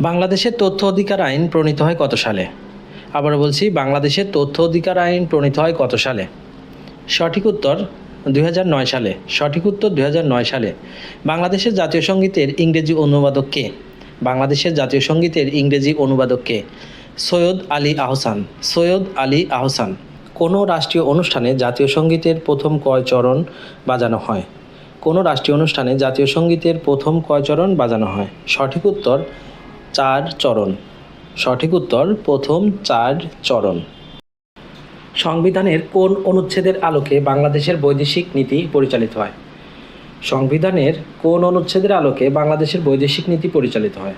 বাংলাদেশের তথ্য অধিকার আইন প্রণীত হয় কত সালে? আবার বলছি, বাংলাদেশের তথ্য অধিকার আইন প্রণীত হয় কত সালে? সঠিক উত্তর দুই হাজার নয় সালে। সঠিক উত্তর দু হাজার নয় সালে। বাংলাদেশের জাতীয় সঙ্গীতের ইংরেজি অনুবাদক কে? বাংলাদেশের জাতীয় সঙ্গীতের ইংরেজি অনুবাদক কে? সৈয়দ আলী আহসান। সৈয়দ আলী আহসান। কোনো রাষ্ট্রীয় অনুষ্ঠানে জাতীয় সঙ্গীতের প্রথম কয় চরণ বাজানো হয়? কোনো রাষ্ট্রীয় অনুষ্ঠানে জাতীয় সঙ্গীতের প্রথম কয় চরণ বাজানো হয়? সঠিক উত্তর চার চরণ। সঠিক উত্তর, প্রথম চার চরণ। সংবিধানের কোন অনুচ্ছেদের আলোকে বাংলাদেশের বৈদেশিক নীতি পরিচালিত হয়? সংবিধানের কোন অনুচ্ছেদের আলোকে বাংলাদেশের বৈদেশিক নীতি পরিচালিত হয়?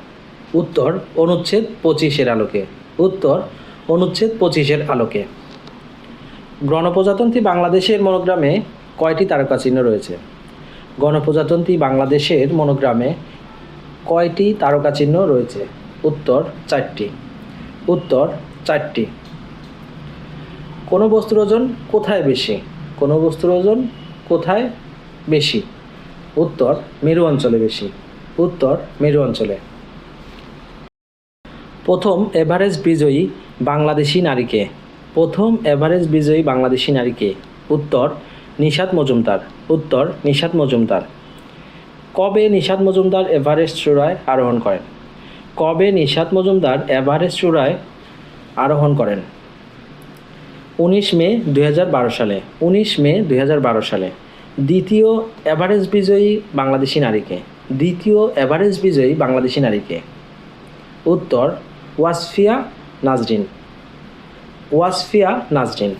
উত্তর, অনুচ্ছেদ পঁচিশের আলোকে। উত্তর, অনুচ্ছেদ পঁচিশের আলোকে। গণপ্রজাতন্ত্রী বাংলাদেশের মনোগ্রামে কয়টি তারকা চিহ্ন রয়েছে? গণপ্রজাতন্ত্রী বাংলাদেশের মনোগ্রামে কয়টি তারকা চিহ্ন রয়েছে? উত্তর, চারটি। উত্তর, চারটি। কোনো বস্তুর ওজন কোথায় বেশি? কোনো বস্তুর ওজন কোথায় বেশি? উত্তর, মেরু অঞ্চলে বেশি। উত্তর, মেরু অঞ্চলে। প্রথম এভারেস্ট বিজয়ী বাংলাদেশি নারীকে প্রথম এভারেস্ট বিজয়ী বাংলাদেশি নারীকে উত্তর, নিশাত মজুমদার। উত্তর, নিশাত মজুমদার। কবে নিশাত মজুমদার এভারেস্ট চূড়ায় আরোহণ করেন? কবে নিশাত মজুমদার এভারেস্ট চূড়ায় আরোহণ করেন? উনিশ মে দু হাজার বারো সালে। উনিশ মে দু হাজার বারো সালে। দ্বিতীয় এভারেস্ট বিজয়ী বাংলাদেশি নারীকে। দ্বিতীয় এভারেস্ট বিজয়ী বাংলাদেশি নারীকে। উত্তর, ওয়াসফিয়া নাজরিন। ওয়াসফিয়া নাজরিন।